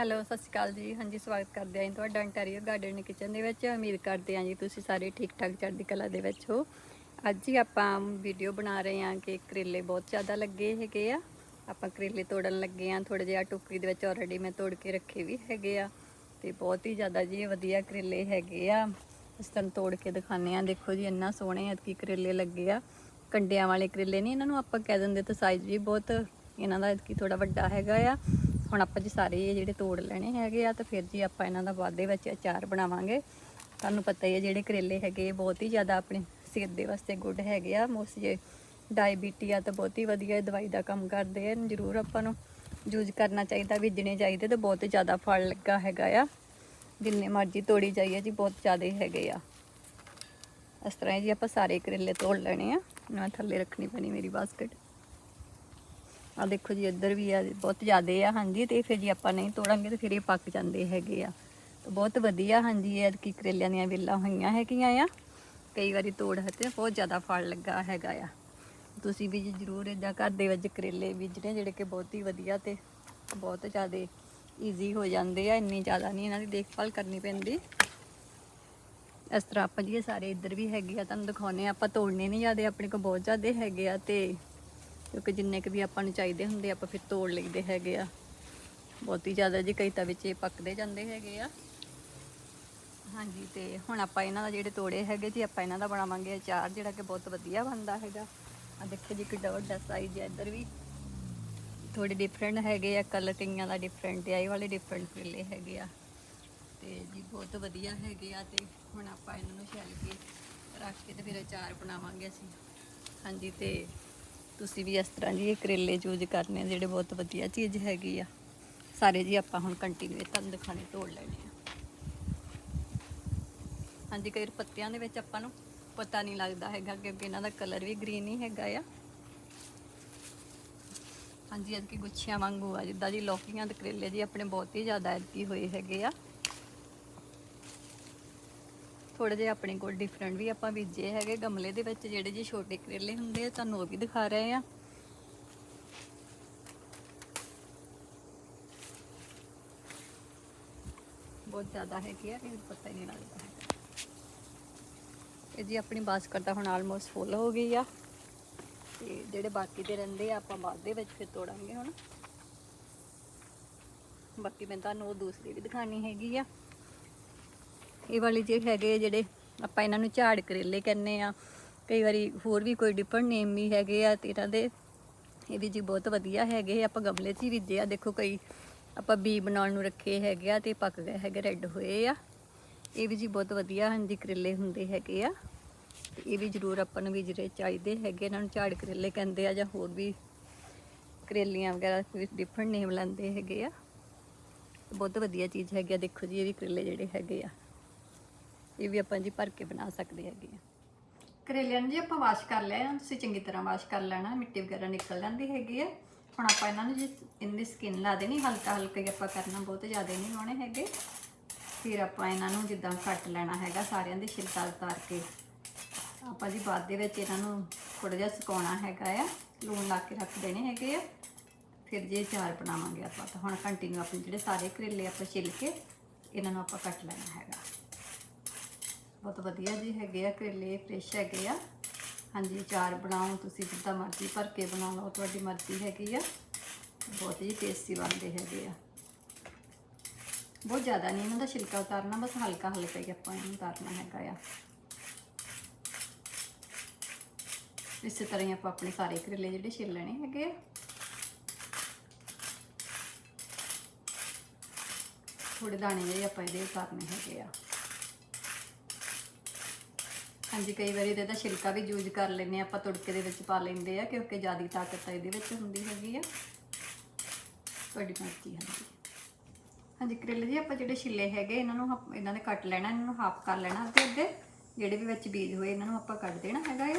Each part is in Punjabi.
ਹੈਲੋ, ਸਤਿ ਸ਼੍ਰੀ ਅਕਾਲ ਜੀ। ਹਾਂਜੀ, ਸਵਾਗਤ ਕਰਦੇ ਆਂ ਜੀ ਤੁਹਾਡਾ ਇੰਟੀਰੀਅਰ ਗਾਰਡਨ ਕਿਚਨ ਦੇ ਵਿੱਚ। ਉਮੀਦ ਕਰਦੇ ਆਂ ਜੀ ਤੁਸੀਂ ਸਾਰੇ ਠੀਕ ਠਾਕ ਚੜ੍ਹਦੀ ਕਲਾ ਦੇ ਵਿੱਚ ਹੋ। ਅੱਜ ਹੀ ਆਪਾਂ ਵੀਡੀਓ ਬਣਾ ਰਹੇ ਆਂ ਕਿ ਕਰੇਲੇ ਬਹੁਤ ਜ਼ਿਆਦਾ ਲੱਗੇ ਹੈਗੇ ਆ। ਆਪਾਂ ਕਰੇਲੇ ਤੋੜਨ ਲੱਗੇ ਆਂ ਥੋੜੇ ਜਿਹਾ ਟੋਕਰੀ ਦੇ ਵਿੱਚ ਆਲਰੇਡੀ ਮੈਂ ਤੋੜ ਕੇ ਰੱਖੇ ਵੀ ਹੈਗੇ ਆ। ਤੇ ਬਹੁਤ ਹੀ ਜ਼ਿਆਦਾ ਜੀ ਵਧੀਆ ਕਰੇਲੇ ਹੈਗੇ ਆ। ਇਸ ਤਰ੍ਹਾਂ ਤੋੜ ਕੇ ਦਿਖਾਣੇ ਆ ਦੇਖੋ ਜੀ, ਇੰਨਾ ਸੋਹਣੇ ਐਤਕੀ ਕਰੇਲੇ ਲੱਗੇ ਆ। ਕੰਡਿਆਂ ਵਾਲੇ ਕਰੇਲੇ ਨਹੀਂ ਇਹਨਾਂ ਨੂੰ ਆਪਾਂ ਕਹਿ ਦਿੰਦੇ ਤਾਂ ਸਾਈਜ਼ ਵੀ ਬਹੁਤ, ਇਹਨਾਂ ਦਾ ਐਤਕੀ ਥੋੜਾ ਵੱਡਾ ਹੈਗਾ ਆ। ਹੁਣ ਆਪਾਂ ਜੀ ਸਾਰੇ ਇਹ ਜਿਹੜੇ ਤੋੜ ਲੈਣੇ ਹੈਗੇ ਆ ਤੇ ਫਿਰ ਜੀ ਆਪਾਂ ਇਹਨਾਂ ਦਾ ਬਾਅਦ ਦੇ ਵਿੱਚ ਅਚਾਰ ਬਣਾਵਾਂਗੇ। ਤੁਹਾਨੂੰ ਪਤਾ ਹੀ ਹੈ ਜਿਹੜੇ ਕਰੇਲੇ ਹੈਗੇ ਇਹ ਬਹੁਤ ਹੀ ਜ਼ਿਆਦਾ ਆਪਣੇ ਸਿਹਤ ਦੇ ਵਾਸਤੇ ਗੁੱਡ ਹੈਗੇ ਆ। ਮੋਸਟ ਜੇ ਡਾਇਬੀਟੀ ਆ ਤਾਂ ਬਹੁਤ ਹੀ ਵਧੀਆ ਦਵਾਈ ਦਾ ਕੰਮ ਕਰਦੇ ਆ। ਜ਼ਰੂਰ ਆਪਾਂ ਨੂੰ ਯੂਜ਼ ਕਰਨਾ ਚਾਹੀਦਾ, ਬੀਜਣੇ ਚਾਹੀਦੇ ਤੇ ਬਹੁਤ ਜ਼ਿਆਦਾ ਫਲ ਲੱਗਾ ਹੈਗਾ ਆ। ਜਿੰਨੇ ਮਰਜ਼ੀ ਤੋੜੀ ਜਾਈਏ ਜੀ, ਬਹੁਤ ਜ਼ਿਆਦਾ ਹੈਗੇ ਆ। ਇਸ ਤਰ੍ਹਾਂ ਹੀ ਜੀ ਆਪਾਂ ਸਾਰੇ ਕਰੇਲੇ ਤੋੜ ਲੈਣੇ ਆ। ਮੈਂ ਥੱਲੇ ਰੱਖਣੀ ਪੈਣੀ ਮੇਰੀ ਬਾਸਕਟ ਆ ਦੇਖੋ ਜੀ, ਇੱਧਰ ਵੀ ਆ, ਬਹੁਤ ਜ਼ਿਆਦੇ ਆ, ਹਾਂਜੀ, ਤੇ ਫਿਰ ਜੀ ਆਪਾਂ ਨਹੀਂ ਤੋੜਾਂਗੇ ਤੇ ਫਿਰ ਇਹ ਪੱਕ ਜਾਂਦੇ ਹੈਗੇ ਆ। ਤਾਂ ਬਹੁਤ ਵਧੀਆ, ਹਾਂਜੀ, ਇਹ ਕਿ ਕਰੇਲਿਆਂ ਦੀਆਂ ਵੇਲਾਂ ਹੋਈਆਂ ਹੈਗੀਆਂ ਆ। ਕਈ ਵਾਰੀ ਤੋੜ ਹੈ ਤੇ ਬਹੁਤ ਜ਼ਿਆਦਾ ਫਲ ਲੱਗਾ ਹੈਗਾ ਆ। ਤੁਸੀਂ ਵੀ ਜੀ ਜ਼ਰੂਰ ਇਦਾਂ ਘਰ ਦੇ ਵਿੱਚ ਕਰੇਲੇ ਬੀਜਣੇ, ਜਿਹੜੇ ਕਿ ਬਹੁਤ ਹੀ ਵਧੀਆ ਤੇ ਬਹੁਤ ਜ਼ਿਆਦੇ ਈਜ਼ੀ ਹੋ ਜਾਂਦੇ ਆ, ਇੰਨੀ ਜ਼ਿਆਦਾ ਨਹੀਂ ਇਹਨਾਂ ਦੀ ਦੇਖਭਾਲ ਕਰਨੀ ਪੈਂਦੀ। ਇਸ ਤਰ੍ਹਾਂ ਆਪਾਂ ਜੀ ਇਹ ਸਾਰੇ ਇੱਧਰ ਵੀ ਹੈਗੇ ਆ, ਤੁਹਾਨੂੰ ਦਿਖਾਉਨੇ ਆ ਆਪਾਂ ਤੋੜਨੇ ਨਹੀਂ ਜਾਂਦੇ ਆਪਣੇ ਕੋਲ ਬਹੁਤ ਜ਼ਿਆਦੇ ਹੈਗੇ ਆ ਤੇ ਕਿਉਂਕਿ ਜਿੰਨੇ ਕੁ ਵੀ ਆਪਾਂ ਨੂੰ ਚਾਹੀਦੇ ਹੁੰਦੇ, ਆਪਾਂ ਫਿਰ ਤੋੜ ਲਈਦੇ ਹੈਗੇ ਆ। ਬਹੁਤ ਹੀ ਜ਼ਿਆਦਾ ਜੀ ਕਈ ਤਾਂ ਵਿੱਚ ਇਹ ਪੱਕਦੇ ਜਾਂਦੇ ਹੈਗੇ ਆ। ਹਾਂਜੀ, ਤੇ ਹੁਣ ਆਪਾਂ ਇਹਨਾਂ ਦਾ ਜਿਹੜੇ ਤੋੜੇ ਹੈਗੇ ਜੀ, ਆਪਾਂ ਇਹਨਾਂ ਦਾ ਬਣਾਵਾਂਗੇ ਅਚਾਰ, ਜਿਹੜਾ ਕਿ ਬਹੁਤ ਵਧੀਆ ਬਣਦਾ ਹੈਗਾ। ਆ ਦੇਖੋ ਜੀ, ਕਿੱਡਾ ਵੱਡਾ ਸਾਈਜ਼ ਹੈ ਇੱਧਰ ਵੀ। ਥੋੜੇ ਡਿਫਰੈਂਟ ਹੈਗੇ ਆ ਕਲਰ ਕਈਆਂ ਦਾ ਡਿਫਰੈਂਟ ਹੈ ਇਹ ਵਾਲੇ ਡਿਫਰੈਂਟ ਕਰੇਲੇ ਹੈਗੇ ਆ। ਤੇ ਜੀ, ਬਹੁਤ ਵਧੀਆ ਹੈਗੇ ਆ ਤੇ ਹੁਣ ਆਪਾਂ ਇਹਨਾਂ ਨੂੰ ਛਿੱਲ ਕੇ ਰੱਖ ਕੇ ਤੇ ਫਿਰ ਅਚਾਰ ਬਣਾਵਾਂਗੇ ਅਸੀਂ। ਹਾਂਜੀ, ਤੇ ਤੁਸੀਂ ਵੀ ਇਸ ਤਰ੍ਹਾਂ ਜੀ ਇਹ ਕਰੇਲੇ ਯੂਜ਼ ਕਰਨੇ ਆ, ਜਿਹੜੇ ਬਹੁਤ ਵਧੀਆ ਚੀਜ਼ ਹੈਗੀ ਆ। ਸਾਰੇ ਜੀ ਆਪਾਂ ਹੁਣ ਕੰਟੀਨਿਊ ਤੁਹਾਨੂੰ ਦਿਖਾਣੇ ਤੋੜ ਲੈਣੇ ਆ। ਹਾਂਜੀ, ਕਈ ਪੱਤਿਆਂ ਦੇ ਵਿੱਚ ਆਪਾਂ ਨੂੰ ਪਤਾ ਨਹੀਂ ਲੱਗਦਾ ਹੈਗਾ ਕਿਉਂਕਿ ਇਹਨਾਂ ਦਾ ਕਲਰ ਵੀ ਗ੍ਰੀਨ ਹੀ ਹੈਗਾ ਆ। ਹਾਂਜੀ, ਅੱਜ ਕੀ ਗੁੱਛੀਆਂ ਵਾਂਗੂ ਆ, ਜਿੱਦਾਂ ਜੀ ਲੌਕੀਆਂ ਤੇ ਕਰੇਲੇ ਜੀ ਆਪਣੇ ਬਹੁਤ ਹੀ ਜ਼ਿਆਦਾ ਐਤਕੀ ਹੋਏ ਹੈਗੇ ਆ। ਥੋੜੇ ਜਿਹੇ ਆਪਣੇ ਕੋਲ ਡਿਫਰੈਂਟ ਵੀ ਆਪਾਂ ਬੀਜੇ ਹੈਗੇ। ਗਮਲੇ ਦੇ ਵਿੱਚ ਜਿਹੜੇ ਜੀ ਛੋਟੇ ਕਰੇਲੇ ਹੁੰਦੇ ਆ, ਤੁਹਾਨੂੰ ਉਹ ਵੀ ਦਿਖਾ ਰਹੇ ਆ। ਬਹੁਤ ਜ਼ਿਆਦਾ ਹੈਗੀ ਆ ਇਹ ਪਤਾ ਹੀ ਨਹੀਂ ਲੱਗਦਾ ਹੈਗਾ। ਇਹ ਜੀ ਆਪਣੀ ਬਾਸਕਟ ਤਾਂ ਹੁਣ ਆਲਮੋਸਟ ਫੁੱਲ ਹੋ ਗਈ ਆ। ਤੇ ਜਿਹੜੇ ਬਾਕੀ ਦੇ ਰਹਿੰਦੇ ਆ, ਆਪਾਂ ਬਾਅਦ ਦੇ ਵਿੱਚ ਫਿਰ ਤੋੜਾਂਗੇ ਹੁਣ। ਬਾਕੀ ਮੈਂ ਤੁਹਾਨੂੰ ਉਹ ਦੂਸਰੀ ਵੀ ਦਿਖਾਣੀ ਹੈਗੀ ਆ। ਇਹ ਵਾਲੇ ਜਿਹੜੇ ਹੈਗੇ ਜਿਹੜੇ ਆਪਾਂ ਇਹਨਾਂ ਨੂੰ ਝਾੜ ਕਰੇਲੇ ਕਹਿੰਦੇ ਆ। ਕਈ ਵਾਰੀ ਹੋਰ ਵੀ ਕੋਈ ਡਿਫਰੈਂਟ ਨੇਮ ਵੀ ਹੈਗੇ ਆ ਤੇ ਇਹਨਾਂ ਦੇ ਇਹ ਵੀ ਜੀ ਬਹੁਤ ਵਧੀਆ ਹੈਗੇ ਆਪਾਂ ਗਮਲੇ 'ਚ ਹੀ ਬੀਜੇ ਆ। ਦੇਖੋ ਕਈ ਆਪਾਂ ਬੀ ਬਣਾਉਣ ਨੂੰ ਰੱਖੇ ਹੈਗੇ ਆ ਤੇ ਪੱਕ ਗਏ ਹੈਗੇ ਰੈੱਡ ਹੋਏ ਆ। ਇਹ ਵੀ ਜੀ ਬਹੁਤ ਵਧੀਆ ਹਾਂਜੀ ਕਰੇਲੇ ਹੁੰਦੇ ਹੈਗੇ ਆ। ਇਹ ਵੀ ਜ਼ਰੂਰ ਆਪਾਂ ਨੂੰ ਵੀ ਜਿਹੜੇ ਚਾਹੀਦੇ ਹੈਗੇ ਇਹਨਾਂ ਨੂੰ ਝਾੜ ਕਰੇਲੇ ਕਹਿੰਦੇ ਆ ਜਾਂ ਹੋਰ ਵੀ ਕਰੇਲੀਆਂ ਵਗੈਰਾ ਵਿੱਚ ਡਿਫਰੈਂਟ ਨੇਮ ਲੈਂਦੇ ਹੈਗੇ ਆ। ਬਹੁਤ ਵਧੀਆ ਚੀਜ਼ ਹੈਗੀ ਆ। ਦੇਖੋ ਜੀ, ਇਹ ਵੀ ਕਰੇਲੇ ਜਿਹੜੇ ਹੈਗੇ ਆ। ਇਹ ਵੀ ਆਪਾਂ ਜੀ ਭਰ ਕੇ ਬਣਾ ਸਕਦੇ ਹੈਗੇ ਆ। ਕਰੇਲਿਆਂ ਨੂੰ ਜੀ ਆਪਾਂ ਵਾਸ਼ ਕਰ ਲਿਆ ਤੁਸੀਂ ਚੰਗੀ ਤਰ੍ਹਾਂ ਵਾਸ਼ ਕਰ ਲੈਣਾ, ਮਿੱਟੀ ਵਗੈਰਾ ਨਿਕਲ ਜਾਂਦੀ ਹੈਗੀ ਆ। ਹੁਣ ਆਪਾਂ ਇਹਨਾਂ ਨੂੰ ਜੀ ਇਹਦੀ ਸਕਿਨ ਲਾ ਦੇਣੀ ਹਲਕਾ ਹਲਕਾ ਹੀ ਆਪਾਂ ਕਰਨਾ, ਬਹੁਤ ਜ਼ਿਆਦਾ ਨਹੀਂ ਲਾਉਣੇ ਹੈਗੇ। ਫਿਰ ਆਪਾਂ ਇਹਨਾਂ ਨੂੰ ਜਿੱਦਾਂ ਕੱਟ ਲੈਣਾ ਹੈਗਾ, ਸਾਰਿਆਂ ਦੇ ਛਿਲਕਾ ਉਤਾਰ ਕੇ। ਆਪਾਂ ਜੀ ਬਾਅਦ ਦੇ ਵਿੱਚ ਇਹਨਾਂ ਨੂੰ ਥੋੜਾ ਜਿਹਾ ਸੁਕਾਉਣਾ ਹੈਗਾ ਆ, ਲੂਣ ਲਾ ਕੇ ਰੱਖ ਦੇਣੇ ਹੈਗੇ ਆ। ਫਿਰ ਜੇ ਚਾਰ ਬਣਾਵਾਂਗੇ ਆਪਾਂ ਤਾਂ ਹੁਣ ਕੰਟੀਨਿਊ ਆਪਣੇ ਜਿਹੜੇ ਸਾਰੇ ਕਰੇਲੇ ਆਪਾਂ ਛਿਲ ਕੇ, ਇਹਨਾਂ ਨੂੰ ਆਪਾਂ ਕੱਟ ਲੈਣਾ ਹੈਗਾ। ਬਹੁਤ ਵਧੀਆ ਜੀ ਹੈਗੇ ਆ ਕਰੇਲੇ ਫਰੈਸ਼ ਹੈਗੇ ਆ। ਹਾਂਜੀ ਚਾਰ ਬਣਾਓ, ਤੁਸੀਂ ਜਿੱਦਾਂ ਮਰਜ਼ੀ ਭਰ ਕੇ ਬਣਾ ਲਓ, ਤੁਹਾਡੀ ਮਰਜ਼ੀ ਹੈਗੀ ਆ। ਬਹੁਤ ਹੀ ਟੇਸਟੀ ਬਣਦੇ ਹੈਗੇ ਆ। ਬਹੁਤ ਜ਼ਿਆਦਾ ਨਹੀਂ, ਇਹਨਾਂ ਦਾ ਛਿਲਕਾ ਉਤਾਰਨਾ, ਬਸ ਹਲਕਾ ਹਲਕਾ ਹੀ ਆਪਾਂ ਇਹਨੂੰ ਉਤਾਰਨਾ ਹੈਗਾ ਆ। ਇਸੇ ਤਰ੍ਹਾਂ ਹੀ ਆਪਾਂ ਆਪਣੇ ਸਾਰੇ ਕਰੇਲੇ ਜਿਹੜੇ ਛਿੱਲ ਲੈਣੇ ਹੈਗੇ ਆ। ਥੋੜੇ ਦਾਣੇ ਜਿਹੜੇ ਆਪਾਂ ਇਹਦੇ ਉਤਾਰਨੇ ਹੈਗੇ ਆ। ਹਾਂਜੀ, ਕਈ ਵਾਰੀ ਇਹਦਾ ਛਿਲਕਾ ਵੀ ਯੂਜ਼ ਕਰ ਲੈਂਦੇ ਆ ਆਪਾਂ ਤੁੜਕੇ ਦੇ ਵਿੱਚ ਪਾ ਲੈਂਦੇ ਆ, ਕਿਉਂਕਿ ਜ਼ਿਆਦਾ ਤਾਕਤ ਤਾਂ ਇਹਦੇ ਵਿੱਚ ਹੁੰਦੀ ਹੈਗੀ ਆ। ਤੁਹਾਡੀ ਮਰਜ਼ੀ ਹਾਂਜੀ ਹਾਂਜੀ, ਕਰੇਲੇ ਜੀ, ਆਪਾਂ ਜਿਹੜੇ ਛਿੱਲੇ ਹੈਗੇ, ਇਹਨਾਂ ਨੂੰ ਆਪਾਂ- ਇਹਨਾਂ ਦੇ ਕੱਟ ਲੈਣਾ, ਇਹਨਾਂ ਨੂੰ ਹਾਫ ਕਰ ਲੈਣਾ ਅੱਗੇ ਅੱਗੇ ਜਿਹੜੇ ਵੀ ਵਿੱਚ ਬੀਜ ਹੋਏ, ਇਹਨਾਂ ਨੂੰ ਆਪਾਂ ਕੱਢ ਦੇਣਾ ਹੈਗਾ ਇਹ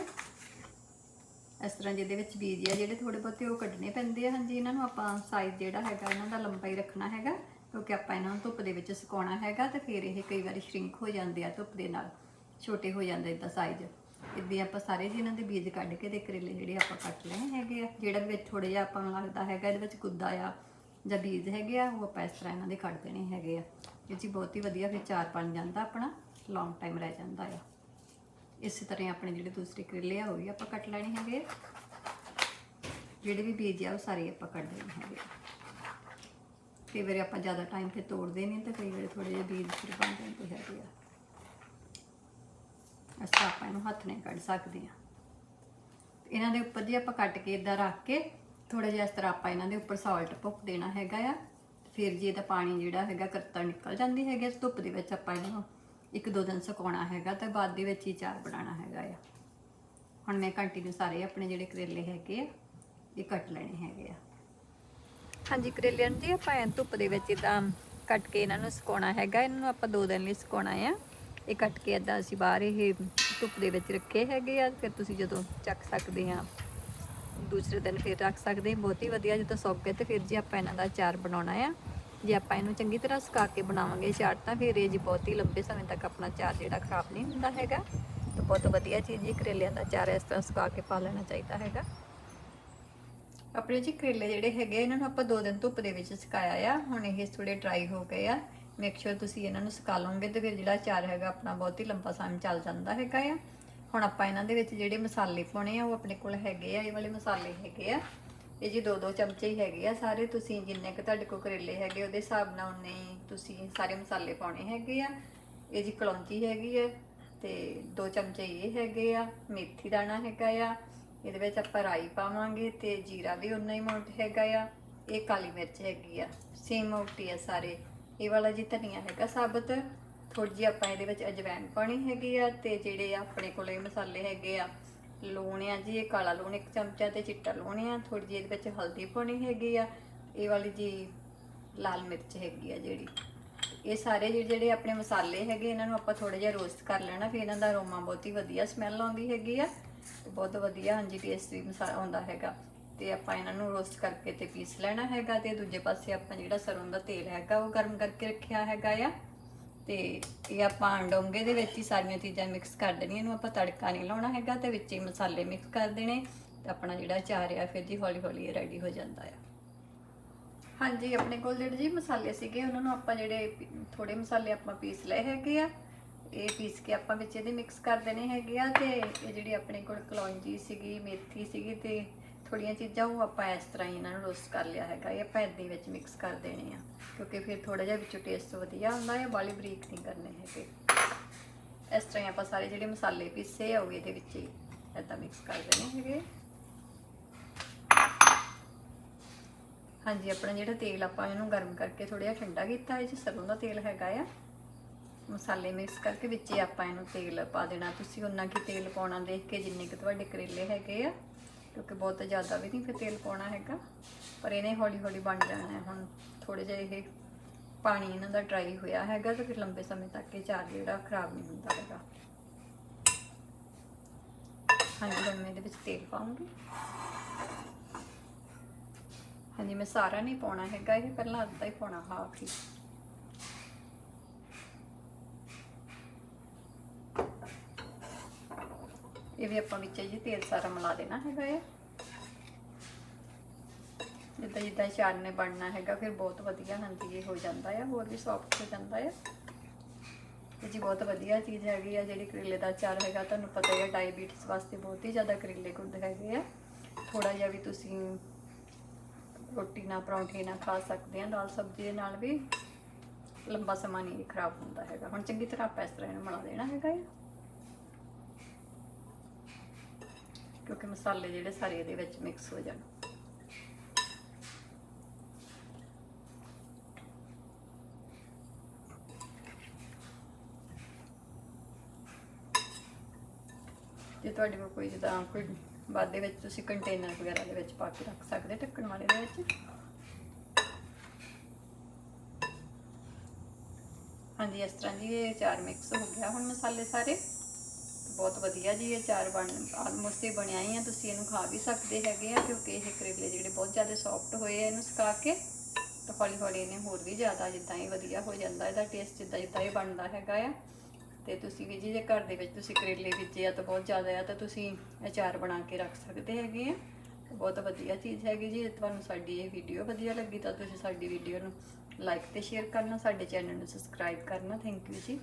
ਇਸ ਤਰ੍ਹਾਂ ਜਿਹਦੇ ਵਿੱਚ ਬੀਜ ਆ, ਜਿਹੜੇ ਥੋੜੇ ਬਹੁਤੇ ਉਹ ਕੱਢਣੇ ਪੈਂਦੇ ਆ। ਹਾਂਜੀ, ਇਹਨਾਂ ਨੂੰ ਆਪਾਂ ਸਾਈਜ਼ ਜਿਹੜਾ ਹੈਗਾ, ਇਹਨਾਂ ਦਾ ਲੰਬਾ ਹੀ ਰੱਖਣਾ ਹੈਗਾ, ਕਿਉਂਕਿ ਆਪਾਂ ਇਹਨਾਂ ਨੂੰ ਧੁੱਪ ਦੇ ਵਿੱਚ ਸੁਕਾਉਣਾ ਹੈਗਾ, ਤੇ ਫਿਰ ਇਹ ਕਈ ਵਾਰੀ ਸ਼ਰਿੰਕ ਹੋ ਜਾਂਦੇ ਆ ਧੁੱਪ ਦੇ ਨਾਲ। ਛੋਟੇ ਹੋ ਜਾਂਦੇ ਇਦਾਂ ਸਾਈਜ਼ ਇੱਦਾਂ ਆਪਾਂ ਸਾਰੇ ਜੀ ਇਹਨਾਂ ਦੇ ਬੀਜ ਕੱਢ ਕੇ ਤੇ ਕਰੇਲੇ ਜਿਹੜੇ ਆਪਾਂ ਕੱਟ ਲੈਣੇ ਹੈਗੇ ਆ, ਜਿਹੜਾ ਵਿੱਚ ਥੋੜਾ ਜਿਹਾ ਆਪਾਂ ਨੂੰ ਲੱਗਦਾ ਹੈਗਾ, ਇਹਦੇ ਵਿੱਚ ਕੁੱਦਾ ਆ ਜਾਂ ਬੀਜ ਹੈਗੇ ਆ, ਉਹ ਆਪਾਂ ਇਸ ਤਰ੍ਹਾਂ ਇਹਨਾਂ ਦੇ ਕੱਢ ਦੇਣੇ ਹੈਗੇ ਆ ਇਹ ਜੀ ਬਹੁਤ ਹੀ ਵਧੀਆ ਫਿਰ ਚਾਰ ਬਣ ਜਾਂਦਾ ਆਪਣਾ ਲੌਂਗ ਟਾਈਮ ਰਹਿ ਜਾਂਦਾ ਆ ਇਸੇ ਤਰ੍ਹਾਂ ਆਪਣੇ ਜਿਹੜੇ ਦੂਸਰੇ ਕਰੇਲੇ ਆ, ਉਹ ਵੀ ਆਪਾਂ ਕੱਟ ਲੈਣੇ ਹੈਗੇ ਆ। ਜਿਹੜੇ ਵੀ ਬੀਜ ਆ, ਉਹ ਸਾਰੇ ਆਪਾਂ ਕੱਢ ਦੇਣੇ ਹੈਗੇ ਆ। ਕਈ ਵਾਰੀ ਆਪਾਂ ਜ਼ਿਆਦਾ ਟਾਈਮ ਤੇ ਤੋੜਦੇ ਨਹੀਂ ਤੇ ਕਈ ਵਾਰੀ ਥੋੜੇ ਜਿਹੇ ਬੀਜ ਫਿਰ ਬਣ ਜਾਂਦੇ ਹੈਗੇ ਆ ਇਸ ਆਪਾਂ ਇਹਨੂੰ ਹੱਥ ਨਾਲ ਕੱਢ ਸਕਦੇ ਆ ਇਹਨਾਂ ਦੇ ਉੱਪਰ ਜੀ ਆਪਾਂ ਕੱਟ ਕੇ ਇਦਾਂ ਰੱਖ ਕੇ ਥੋੜਾ ਜਿਹਾ ਇਸ ਤਰ੍ਹਾਂ ਆਪਾਂ ਇਹਨਾਂ ਦੇ ਉੱਪਰ ਸਾਲਟ ਭੁੱਕ ਦੇਣਾ ਹੈਗਾ ਆ। ਫਿਰ ਜੀ ਇਹਦਾ ਪਾਣੀ ਜਿਹੜਾ ਹੈਗਾ ਕਰਤਾ ਨਿਕਲ ਜਾਂਦੀ ਹੈਗੀ ਇਸ ਧੁੱਪ ਦੇ ਵਿੱਚ ਆਪਾਂ ਇਹਨੂੰ ਇੱਕ ਦੋ ਦਿਨ ਸੁਕਾਉਣਾ ਹੈਗਾ ਤੇ ਬਾਅਦ ਦੇ ਵਿੱਚ ਹੀ ਚਾਰ ਬਣਾਉਣਾ ਹੈਗਾ ਆ। ਹੁਣ ਮੈਂ ਕੰਟੀਨਿਊ ਸਾਰੇ ਆਪਣੇ ਜਿਹੜੇ ਕਰੇਲੇ ਹੈਗੇ ਆ, ਇਹ ਕੱਟ ਲੈਣੇ ਹੈਗੇ ਆ। ਹਾਂਜੀ, ਕਰੇਲਿਆਂ ਨੂੰ ਜੀ ਆਪਾਂ ਧੁੱਪ ਦੇ ਵਿੱਚ ਇਦਾਂ ਕੱਟ ਕੇ ਇਹਨਾਂ ਨੂੰ ਸੁਕਾਉਣਾ ਹੈਗਾ। ਇਹਨਾਂ ਨੂੰ ਆਪਾਂ ਦੋ ਦਿਨ ਲਈ ਸੁਕਾਉਣਾ ਆ। ਇਹ ਕੱਟ ਕੇ ਇਦਾਂ ਅਸੀਂ ਬਾਹਰ ਇਹ ਧੁੱਪ ਦੇ ਵਿੱਚ ਰੱਖੇ ਹੈਗੇ ਆ, ਫਿਰ ਤੁਸੀਂ ਜਦੋਂ ਚੱਕ ਸਕਦੇ ਆ, ਦੂਸਰੇ ਦਿਨ ਫਿਰ ਰੱਖ ਸਕਦੇ ਬਹੁਤ ਹੀ ਵਧੀਆ ਜਦੋਂ ਸੁੱਕ ਗਏ ਤੇ ਫਿਰ ਜੀ ਆਪਾਂ ਇਹਨਾਂ ਦਾ ਅਚਾਰ ਬਣਾਉਣਾ ਆ, ਜੇ ਆਪਾਂ ਇਹਨੂੰ ਚੰਗੀ ਤਰ੍ਹਾਂ ਸੁਕਾ ਕੇ ਬਣਾਵਾਂਗੇ ਅਚਾਰ, ਤਾਂ ਫਿਰ ਇਹ ਜੀ ਬਹੁਤ ਹੀ ਲੰਬੇ ਸਮੇਂ ਤੱਕ ਆਪਣਾ ਅਚਾਰ ਜਿਹੜਾ ਖਰਾਬ ਨਹੀਂ ਹੁੰਦਾ ਹੈਗਾ। ਤਾਂ ਬਹੁਤ ਵਧੀਆ ਚੀਜ਼ ਜੀ, ਕਰੇਲਿਆਂ ਦਾ ਅਚਾਰ ਇਸ ਤਰ੍ਹਾਂ ਸੁਕਾ ਕੇ ਪਾ ਲੈਣਾ ਚਾਹੀਦਾ ਹੈਗਾ। ਆਪਣੇ ਜੀ ਕਰੇਲੇ ਜਿਹੜੇ ਹੈਗੇ ਇਹਨਾਂ ਨੂੰ ਆਪਾਂ ਦੋ ਦਿਨ ਧੁੱਪ ਦੇ ਵਿੱਚ ਸੁਕਾਇਆ ਆ, ਹੁਣ ਇਹ ਥੋੜੇ ਡਰਾਈ ਹੋ ਗਏ ਆ। ਮੇਕ ਸ਼ੋਰ ਤੁਸੀਂ ਇਹਨਾਂ ਨੂੰ ਸੁਕਾ ਲਓਗੇ ਤੇ ਫਿਰ ਜਿਹੜਾ ਅਚਾਰ ਹੈਗਾ ਆਪਣਾ ਬਹੁਤ ਹੀ ਲੰਬਾ ਸਮਾਂ ਚੱਲ ਜਾਂਦਾ ਹੈਗਾ ਆ। ਹੁਣ ਆਪਾਂ ਇਹਨਾਂ ਦੇ ਵਿੱਚ ਜਿਹੜੇ ਮਸਾਲੇ ਪਾਉਣੇ ਆ, ਉਹ ਆਪਣੇ ਕੋਲ ਹੈਗੇ ਆ, ਇਹ ਵਾਲੇ ਮਸਾਲੇ ਹੈਗੇ ਆ। ਇਹ ਜੀ ਦੋ ਦੋ ਚਮਚੇ ਹੀ ਹੈਗੇ ਆ ਸਾਰੇ। ਤੁਸੀਂ ਜਿੰਨੇ ਕੁ ਤੁਹਾਡੇ ਕੋਲ ਕਰੇਲੇ ਹੈਗੇ, ਉਹਦੇ ਹਿਸਾਬ ਨਾਲ ਉਨੇ ਹੀ ਤੁਸੀਂ ਸਾਰੇ ਮਸਾਲੇ ਪਾਉਣੇ ਹੈਗੇ ਆ। ਇਹ ਜੀ ਕਲੌਂਜੀ ਹੈਗੀ ਆ ਤੇ ਦੋ ਚਮਚੇ ਇਹ ਹੈਗੇ ਆ, ਮੇਥੀ ਦਾਣਾ ਹੈਗਾ ਆ। ਇਹਦੇ ਵਿੱਚ ਆਪਾਂ ਰਾਈ ਪਾਵਾਂਗੇ ਤੇ ਜੀਰਾ ਵੀ ਉਨਾ ਹੀ ਅਮਾਉਂਟ ਹੈਗਾ ਆ। ਇਹ ਕਾਲੀ ਮਿਰਚ ਹੈਗੀ ਆ। ਸੇਮ ਅਮਾਉਂਟ ਹੀ ਆ ਸਾਰੇ। ਇਹ ਵਾਲਾ ਜੀ ਧਨੀਆ ਹੈਗਾ ਸਾਬਤ ਥੋੜੀ ਜਿਹੀ ਆਪਾਂ ਇਹਦੇ ਵਿੱਚ ਅਜਵਾਇਣ ਪਾਣੀ ਹੈਗੀ ਆ ਤੇ ਜਿਹੜੇ ਆਪਣੇ ਕੋਲੇ ਮਸਾਲੇ ਹੈਗੇ ਆ, ਲੂਣ ਆ ਜੀ, ਇਹ ਕਾਲਾ ਲੂਣ ਇੱਕ ਚਮਚਾ ਤੇ ਚਿੱਟਾ ਲੂਣ ਆ ਥੋੜੀ ਜਿਹੀ ਇਹਦੇ ਵਿੱਚ ਹਲਦੀ ਪਾਉਣੀ ਹੈਗੀ ਆ। ਇਹ ਵਾਲੀ ਜੀ ਲਾਲ ਮਿਰਚ ਹੈਗੀ ਆ ਜਿਹੜੀ। ਇਹ ਸਾਰੇ ਜਿਹੜੇ ਆਪਣੇ ਮਸਾਲੇ ਹੈਗੇ, ਇਹਨਾਂ ਨੂੰ ਆਪਾਂ ਥੋੜਾ ਜਿਹਾ ਰੋਸਟ ਕਰ ਲੈਣਾ, ਫਿਰ ਇਹਨਾਂ ਦਾ ਅਰੋਮਾ ਬਹੁਤ ਹੀ ਵਧੀਆ ਸਮੈਲ ਆਉਂਦੀ ਹੈਗੀ ਆ। ਬਹੁਤ ਵਧੀਆ ਹਾਂਜੀ ਟੇਸਟੀ ਵੀ ਮਸਾ ਆਉਂਦਾ ਹੈਗਾ। ਤੇ ਆਪਾਂ ਇਹਨਾਂ ਨੂੰ ਰੋਸਟ ਕਰਕੇ ਤੇ ਪੀਸ ਲੈਣਾ ਹੈਗਾ ਤੇ ਦੂਜੇ ਪਾਸੇ ਆਪਾਂ ਜਿਹੜਾ ਸਰੋਂ ਦਾ ਤੇਲ ਹੈਗਾ ਉਹ ਗਰਮ ਕਰਕੇ ਰੱਖਿਆ ਹੈਗਾ ਆ। ਤੇ ਇਹ ਆਪਾਂ ਡੋਂਗੇ ਦੇ ਵਿੱਚ ਹੀ ਸਾਰੀਆਂ ਚੀਜ਼ਾਂ ਮਿਕਸ ਕਰ ਦੇਣੀਆਂ, ਇਹਨੂੰ ਆਪਾਂ ਤੜਕਾ ਨਹੀਂ ਲਾਉਣਾ ਹੈਗਾ ਤੇ ਵਿੱਚ ਹੀ ਮਸਾਲੇ ਮਿਕਸ ਕਰ ਦੇਣੇ, ਤੇ ਆਪਣਾ ਜਿਹੜਾ ਅਚਾਰ ਆ ਫਿਰ ਜੀ ਹੌਲੀ ਹੌਲੀ ਇਹ ਰੈਡੀ ਹੋ ਜਾਂਦਾ ਆ। ਹਾਂਜੀ, ਆਪਣੇ ਕੋਲ ਜਿਹੜੇ ਜੀ ਮਸਾਲੇ ਸੀਗੇ, ਉਹਨਾਂ ਨੂੰ ਆਪਾਂ ਜਿਹੜੇ ਥੋੜੇ ਮਸਾਲੇ ਆਪਾਂ ਪੀਸ ਲਏ ਹੈਗੇ ਆ। ਇਹ ਪੀਸ ਕੇ ਆਪਾਂ ਵਿੱਚ ਇਹਦੇ ਮਿਕਸ ਕਰ ਦੇਣੇ ਹੈਗੇ ਆ ਤੇ ਇਹ ਜਿਹੜੀ ਆਪਣੇ ਕੋਲ ਕਲੌਂਜੀ ਸੀਗੀ, ਮੇਥੀ ਸੀਗੀ ਤੇ ਥੋੜੀਆਂ ਚੀਜ਼ਾਂ ਉਹ ਆਪਾਂ ਇਸ ਤਰ੍ਹਾਂ ਹੀ ਇਹਨਾਂ ਨੂੰ ਰੋਸਟ ਕਰ ਲਿਆ ਹੈਗਾ ਇਹ ਆਪਾਂ ਏਦਾਂ ਵਿੱਚ ਮਿਕਸ ਕਰ ਦੇਣੇ ਆ, ਕਿਉਂਕਿ ਫਿਰ ਥੋੜਾ ਜਿਹਾ ਵਿੱਚੋਂ ਟੇਸਟ ਵਧੀਆ ਹੁੰਦਾ ਹੈ ਬਾਲੀ ਬਰੀਕ ਨਹੀਂ ਕਰਨੇ ਹੈਗੇ। ਇਸ ਤਰ੍ਹਾਂ ਹੀ ਆਪਾਂ ਸਾਰੇ ਜਿਹੜੇ ਮਸਾਲੇ ਪੀਸੇ ਆ, ਉਹ ਇਹਦੇ ਵਿੱਚ ਹੀ ਏਦਾਂ ਮਿਕਸ ਕਰ ਦੇਣੇ ਹੈਗੇ। ਹਾਂਜੀ, ਆਪਣਾ ਜਿਹੜਾ ਤੇਲ ਆਪਾਂ ਇਹਨੂੰ ਗਰਮ ਕਰਕੇ ਥੋੜਾ ਜਿਹਾ ਠੰਡਾ ਕੀਤਾ ਹੈ ਜੀ ਸਰੋਂ ਦਾ ਤੇਲ ਹੈਗਾ ਆ। ਮਸਾਲੇ ਮਿਕਸ ਕਰਕੇ ਵਿੱਚ ਹੀ ਆਪਾਂ ਇਹਨੂੰ ਤੇਲ ਪਾ ਦੇਣਾ। ਤੁਸੀਂ ਉਹਨਾਂ ਕੀ ਤੇਲ ਪਾਉਣਾ ਦੇਖ ਕੇ ਜਿੰਨੇ ਕਿ ਤੁਹਾਡੇ ਕਰੇਲੇ ਹੈਗੇ ਆ ਕਿਉਂਕਿ ਬਹੁਤ ਜ਼ਿਆਦਾ ਵੀ ਨਹੀਂ ਫਿਰ ਤੇਲ ਪਾਉਣਾ ਹੈਗਾ। ਪਰ ਇਹਨੇ ਹੌਲੀ ਹੌਲੀ ਬਣ ਜਾਣਾ ਹੁਣ ਥੋੜੇ ਜਿਹਾ ਇਹ ਪਾਣੀ ਇਹਨਾਂ ਦਾ ਡਰਾਈ ਹੋਇਆ ਹੈਗਾ ਤੇ ਫਿਰ ਲੰਬੇ ਸਮੇਂ ਤੱਕ ਇਹ ਚਾਰ ਜਿਹੜਾ ਖਰਾਬ ਨਹੀਂ ਹੁੰਦਾ ਹੈਗਾ। ਹਾਂਜੀ, ਹੁਣ ਮੈਂ ਇਹਦੇ ਵਿੱਚ ਤੇਲ ਪਾਉਂਗੀ। ਹਾਂਜੀ, ਮੈਂ ਸਾਰਾ ਨਹੀਂ ਪਾਉਣਾ ਹੈਗਾ ਇਹ। ਪਹਿਲਾਂ ਅੱਧਾ ਹੀ ਪਾਉਣਾ ਹਾਫ ਹੀ। ਇਹ ਵੀ ਆਪਾਂ ਵਿੱਚ ਜੀ ਤੇਲ ਸਾਰਾ ਮਿਲਾ ਦੇਣਾ ਹੈਗਾ ਇਹ ਜਿੱਦਾਂ ਜਿੱਦਾਂ ਚਾਰ ਨੇ ਬਣਨਾ ਹੈਗਾ, ਫਿਰ ਬਹੁਤ ਵਧੀਆ ਹਾਂਜੀ ਇਹ ਹੋ ਜਾਂਦਾ ਹੈ ਹੋਰ ਵੀ ਸੌਫਟ ਹੋ ਜਾਂਦਾ ਹੈ ਇਹ ਜੀ ਬਹੁਤ ਵਧੀਆ ਚੀਜ਼ ਹੈਗੀ ਆ, ਜਿਹੜੀ ਕਰੇਲੇ ਦਾ ਅਚਾਰ ਹੈਗਾ, ਤੁਹਾਨੂੰ ਪਤਾ ਹੀ ਹੈ ਡਾਇਬੀਟਿਸ ਵਾਸਤੇ ਬਹੁਤ ਹੀ ਜ਼ਿਆਦਾ ਕਰੇਲੇ ਗੁੱਡ ਹੈਗੇ ਆ। ਥੋੜਾ ਜਿਹਾ ਵੀ ਤੁਸੀਂ ਰੋਟੀ ਨਾਲ, ਪਰੌਂਠੇ ਨਾਲ ਖਾ ਸਕਦੇ ਆ, ਦਾਲ ਸਬਜ਼ੀ ਦੇ ਨਾਲ ਵੀ। ਲੰਬਾ ਸਮਾਂ ਨਹੀਂ ਖਰਾਬ ਹੁੰਦਾ ਹੈਗਾ। ਹੁਣ ਚੰਗੀ ਤਰ੍ਹਾਂ ਆਪਾਂ ਇਸ ਤਰ੍ਹਾਂ ਇਹਨੂੰ ਮਿਲਾ ਦੇਣਾ ਹੈਗਾ ਇਹ ਕਿਉਂਕਿ ਮਸਾਲੇ ਜਿਹੜੇ ਸਾਰੇ ਇਹਦੇ ਵਿੱਚ ਮਿਕਸ ਹੋ ਜਾਣ। ਜੇ ਤੁਹਾਡੇ ਕੋਲ ਕੋਈ ਜਿੱਦਾਂ ਕੋਈ ਬਾਅਦ ਦੇ ਵਿੱਚ ਤੁਸੀਂ ਕੰਟੇਨਰ ਵਗੈਰਾ ਦੇ ਵਿੱਚ ਪਾ ਕੇ ਰੱਖ ਸਕਦੇ ਢੱਕਣ ਵਾਲੇ ਦੇ ਵਿੱਚ? ਹਾਂਜੀ, ਇਸ ਤਰ੍ਹਾਂ ਜੀ ਇਹ ਚਾਰ ਮਿਕਸ ਹੋ ਗਿਆ। ਹੁਣ ਮਸਾਲੇ ਸਾਰੇ ਬਹੁਤ ਵਧੀਆ ਜੀ, ਇਹ ਚਾਰ ਬਣ ਆਲਮੋਸਟ ਇਹ ਬਣਿਆ ਹੀ ਆ, ਤੁਸੀਂ ਇਹਨੂੰ ਖਾ ਵੀ ਸਕਦੇ ਹੈਗੇ ਆ, ਕਿਉਂਕਿ ਇਹ ਕਰੇਲੇ ਜਿਹੜੇ ਬਹੁਤ ਜ਼ਿਆਦਾ ਸੌਫਟ ਹੋਏ ਆ ਇਹਨੂੰ ਸੁਕਾ ਕੇ, ਤਾਂ ਹੌਲੀ ਹੌਲੀ ਇਹਨੇ ਹੋਰ ਵੀ ਜ਼ਿਆਦਾ ਜਿੱਦਾਂ ਹੀ ਵਧੀਆ ਹੋ ਜਾਂਦਾ, ਇਹਦਾ ਟੇਸਟ ਜਿੱਦਾਂ ਜਿੱਦਾਂ ਇਹ ਬਣਦਾ ਹੈਗਾ ਆ। ਤੇ ਤੁਸੀਂ ਵੀ ਜੀ, ਜੇ ਘਰ ਦੇ ਵਿੱਚ ਤੁਸੀਂ ਕਰੇਲੇ ਬੀਜੇ ਆ ਤਾਂ ਬਹੁਤ ਜ਼ਿਆਦਾ ਆ, ਤਾਂ ਤੁਸੀਂ ਅਚਾਰ ਬਣਾ ਕੇ ਰੱਖ ਸਕਦੇ ਹੈਗੇ ਆ। ਬਹੁਤ ਵਧੀਆ ਚੀਜ਼ ਹੈਗੀ ਜੀ ਤੁਹਾਨੂੰ ਸਾਡੀ ਇਹ ਵੀਡੀਓ ਵਧੀਆ ਲੱਗੀ ਤਾਂ ਤੁਸੀਂ ਸਾਡੀ ਵੀਡੀਓ ਨੂੰ ਲਾਈਕ ਤੇ ਸ਼ੇਅਰ ਕਰਨਾ, ਸਾਡੇ ਚੈਨਲ ਨੂੰ ਸਬਸਕ੍ਰਾਈਬ ਕਰਨਾ ਥੈਂਕ ਯੂ ਜੀ।